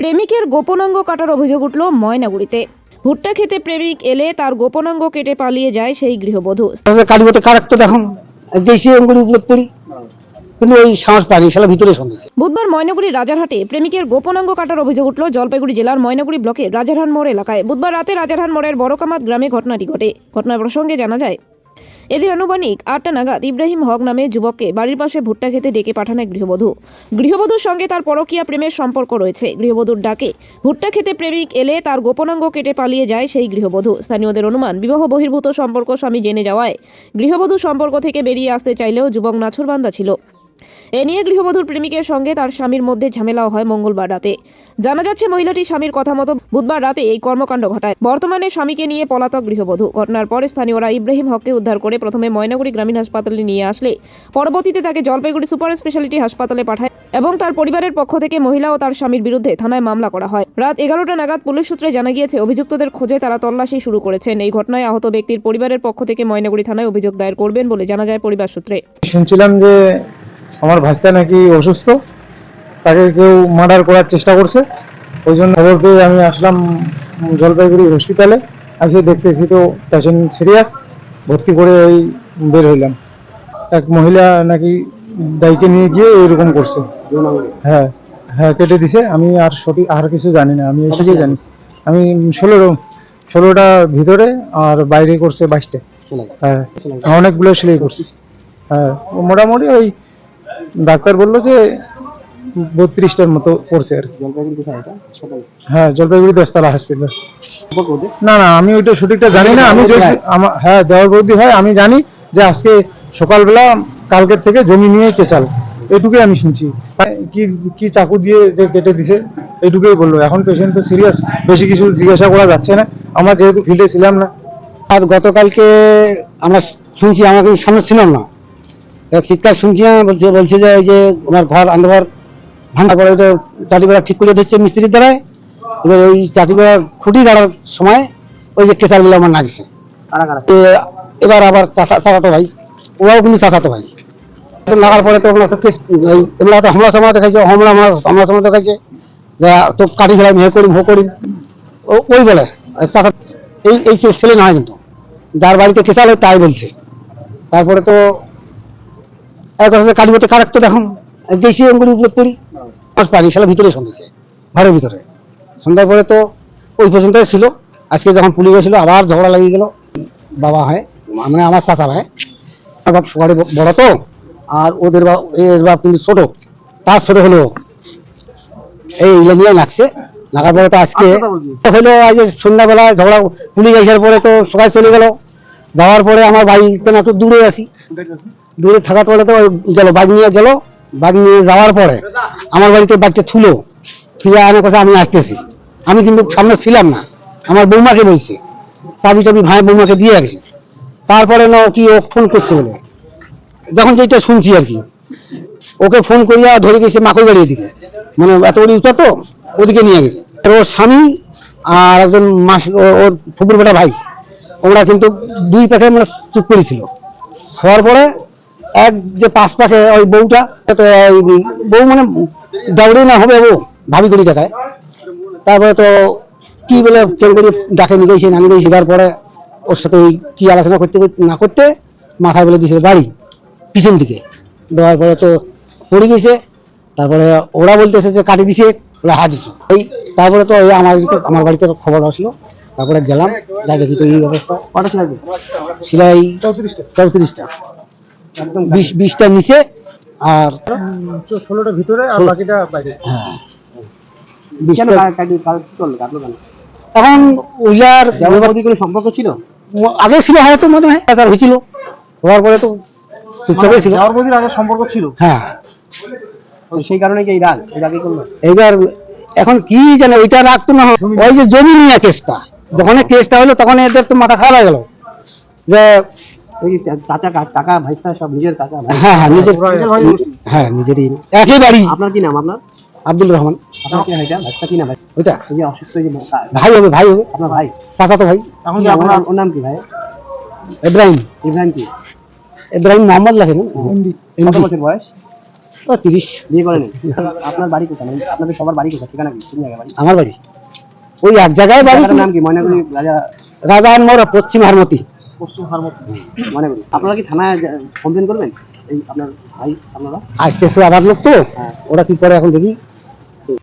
প্রেমিকের গোপনাঙ্গ কাটার অভিযোগ উঠল ময়নাগুড়িতে। ভুট্টা খেতে প্রেমিক এলে তার গোপনাঙ্গ কেটে পালিয়ে যায় সেই গৃহবধূ। দেখুন। পড়ি। কিন্তু ওই সাহস শালা ভিতরে বুধবার ময়নাগুড়ি রাজারহাটে প্রেমিকের গোপনাঙ্গ কাটার অভিযোগ উঠল জলপাইগুড়ি জেলার ময়নাগুড়ি ব্লকের রাজারহাট মোড় এলাকায়। বুধবার রাতে রাজারহাট মোড়ের বড়কামাত গ্রামে ঘটনাটি ঘটে। ঘটনা প্রসঙ্গে জানা যায় এদিন আনুমানিক আটটা নাগাদ ইব্রাহিম হক নামে যুবককে বাড়ির পাশে ভুট্টা খেতে ডেকে পাঠান গৃহবধূ। গৃহবধূর সঙ্গে তার পরকীয়া প্রেমের সম্পর্ক রয়েছে। গৃহবধূর ডাকে, ভুট্টা খেতে প্রেমিক এলে তার গোপনাঙ্গ কেটে পালিয়ে যায় সেই গৃহবধূ। স্থানীয়দের অনুমান, বিবাহ বহির্ভূত সম্পর্ক স্বামী জেনে যাওয়ায় গৃহবধূ সম্পর্ক থেকে বেরিয়ে আসতে চাইলেও যুবক নাছরবান্দা ছিল। এ নিয়ে গৃহবধূর প্রেমিকের সঙ্গে তার স্বামীর মধ্যে ঝামেলাও হয় মঙ্গলবার রাতে। জানা যাচ্ছে, মহিলাটি স্বামীর কথা মতো বুধবার রাতে এই কর্মকাণ্ড ঘটায়। বর্তমানে স্বামীকে নিয়ে পলাতক গৃহবধূ। ঘটনার পরে স্থানীয়রা ইব্রাহিম হককে উদ্ধার করে প্রথমে ময়নাগুড়ি গ্রামীণ হাসপাতালে নিয়ে আসলে। পরবর্তীতে তাকে জলপাইগুড়ি সুপার স্পেশালিটি হাসপাতালে পাঠায় এবং তার পরিবারের পক্ষ থেকে মহিলা ও তার স্বামীর বিরুদ্ধে থানায় মামলা করা হয়। রাত এগারোটা নাগাদ পুলিশ সূত্রে জানা গিয়েছে, অভিযুক্তদের খোঁজে তারা তল্লাশি শুরু করেছেন। এই ঘটনায় আহত ব্যক্তির পরিবারের পক্ষ থেকে ময়নাগুড়ি থানায় অভিযোগ দায়ের করবেন বলে জানা যায় পরিবার সূত্রে। শুনছিলাম যে আমার ভাস্তা নাকি অসুস্থ তাকে কেউ মার্ডার করার চেষ্টা করছে। ওই জন্য খবর পেয়ে আমি আসলাম জলপাইগুড়ি হসপিটালে এসে দেখতেছি তো পেশেন্ট সিরিয়াস ভর্তি করে এই বের হইলাম। এক মহিলা নাকি ডাইকে নিয়ে গিয়ে এরকম করছে। হ্যাঁ হ্যাঁ কেটে দিছে। আমি আর সঠিক আর কিছু জানি না আমি এসেই জানি। আমি ষোলো ষোলোটা ভিতরে আর বাইরে করছে বাইশটা। হ্যাঁ অনেকগুলো সেলাই করছে। হ্যাঁ মোটামুটি ওই ডাক্তার বলল যে বত্রিশটার মতো পড়ছে আর হ্যাঁ জলপাইগুড়ি দশতলা হসপিটাল না না আমি ওইটা সঠিকটা জানি না। আমি হ্যাঁ দেওয়ার বৌদি হয় আমি জানি যে আজকে সকালবেলা কালকের থেকে জমি নিয়ে কেচাল। এইটুকুই আমি শুনছি। কি কি চাকু দিয়ে যে কেটে দিছে এটুকুই বলল। এখন পেশেন্ট তো সিরিয়াস বেশি কিছু জিজ্ঞাসা করা যাচ্ছে না। আমরা যেহেতু ফিল্ডে ছিলাম না আর গতকালকে আমরা শুনছি আমাকে সামনে ছিলাম না। চিৎকার শুনছি আমি বলছে বলছে যে এই যে আমার ঘর আন্ধার ভাঙা করে তো চাটি বেড়া ঠিক করে দিচ্ছে মিস্ত্রির দ্বারায়। এবার ওই চাটি বেড়া খুঁটি গাড়ার সময় ওই যে কেসারগুলো আমার লাগছে এবার আবার চাচাতো ভাই ওরাও কিন্তু চাচাতো ভাই। লাগার পরে তো এগুলো তো হামলা সামলা দেখাইছে হামলা হামলা সামলা দেখাইছে। তো কাটি ফেলাম হে করিম হো করিম ও ওই বলে চাচা এই এই ছেলে নয় কিন্তু। যার বাড়িতে কেসাল হয় তাই বলছে। তারপরে তো এক কথা দেখুন অঙ্গুলি উপরে পড়ি পানি সালা ভিতরে সন্ধ্যেছে ঘরের ভিতরে। সন্ধ্যার পরে তো ওই ছিল। আজকে যখন পুলিশ গেছিল আবার ঝগড়া লাগিয়ে গেল। বাবা হয় মানে আমার চাচা ভাই আমার বাপ সবারই বড় তো আর ওদের বাপ এর বাপ কিন্তু ছোট। তার ছোট হলো এই ইলে নিয়ে লাগছে লাগার পরে তো আজকে হলো আজ সন্ধ্যাবেলা ঝগড়া পুলিশ আসার পরে তো সবাই চলে গেল। যাওয়ার পরে আমার ভাই কেন একটু দূরে আছি। দূরে থাকার পরে তো গেল বাইক নিয়ে গেল। বাইক নিয়ে যাওয়ার পরে আমার বাড়িতে বাইকটা থুলো। থুয়ে আমার কাছে আমি আসতেছি। আমি কিন্তু সামনে ছিলাম না। আমার বৌমাকে বলছে। চাবি টাবি ভাই বৌমাকে দিয়ে গেছে। তারপরে না কি, ও ফোন করছে বলে। যখন যেটা শুনছি আর কি। ওকে ফোন করিয়া ধরে গেছে মাকই বাড়ির দিকে। মানে এত বড় উঁচা তো, ওদিকে নিয়ে গেছে। ওর স্বামী আর একজন মাস ওর ফুকুর বেটা ভাই। ওরা কিন্তু দুই পাশে মানে চুপ করেছিল। হওয়ার পরে এক যে পাশ পাশে ওই বউটা, তো বউ মানে দাউড়ে না হবে বউ, ভাবি করি দেখায়। তারপরে তো কি বলে কেউ করে ডাকে নিয়ে গেছে নানি গেছে তারপরে ওর সাথে ওই কি আলোচনা করতে না করতে মাথায় বলে দিয়েছিল বাড়ি, পিছন দিকে। দেওয়ার পরে তো পড়ে গেছে, তারপরে ওরা বলতেছে যে কাটি দিছে ওরা হাত দিছে। তারপরে তো আমার আমার বাড়িতে খবর আসলো। তারপরে গেলাম যা দেখি তো এই অবস্থা। কটা সেলাই সেলাই চৌত্রিশটা। চৌত্রিশটা। বিশ বিশটা নিচে আর ষোলোটা ভিতরে আর বাকিটা বাইরে। হ্যাঁ। এখন উইলার কোনো সম্পর্ক ছিল? আগে ছিল হয়তো মনে হয় একবার হয়েছিল। হওয়ার পরে তো চুপচাপে ছিল যাওয়ার আগে সম্পর্ক ছিল? হ্যাঁ। সেই কারণে কি এই রাগ? এই রাগে করল? এইবার এখন কি জানে ওইটা রাখতো না ওই যে জমি নিয়ে কেসটা। যখন কেসটা হলো তখন এদের তো মাথা খারাপ হয়ে গেল। যে চাচা কাকা ভাইস্তা সব নিজের কাকা হ্যাঁ হ্যাঁ নিজের। হ্যাঁ নিজেরই। একই বাড়ি। আপনার কি নাম আপনার? আব্দুল রহমান। আপনার কি ভাইটা ভাইস্তা কি নাম ভাই ওইটা। যে অসুস্থ যে ভাই হবে ভাই হবে। আপনার ভাই? চাচা তো ভাই। এখন কি যে নাম? আমরা ওর নাম- কি ভাই? ইব্রাহিম। ইব্রাহিম কি? ইব্রাহিম মোহাম্মদ লেখে না কত বছর বয়স? ও তিরিশ। বিয়ে করেন? আপনার বাড়ি কোথায়? আপনাদের সবার বাড়ি কোথায়? ঠিকানা কি? কোন জায়গায় বাড়ি? আমার বাড়ি। ওই এক জায়গায় বাড়ি নাম কি? মনে করি রাজা রাজা মোড় পশ্চিম হারমতি। পশ্চিম হারমতি। করি আপনারা কি থানায় কমপ্লেন করবেন? এই আপনার ভাই আপনারা? আসতেছে আবার লোক তো হ্যাঁ। ওরা কি করে এখন দেখি?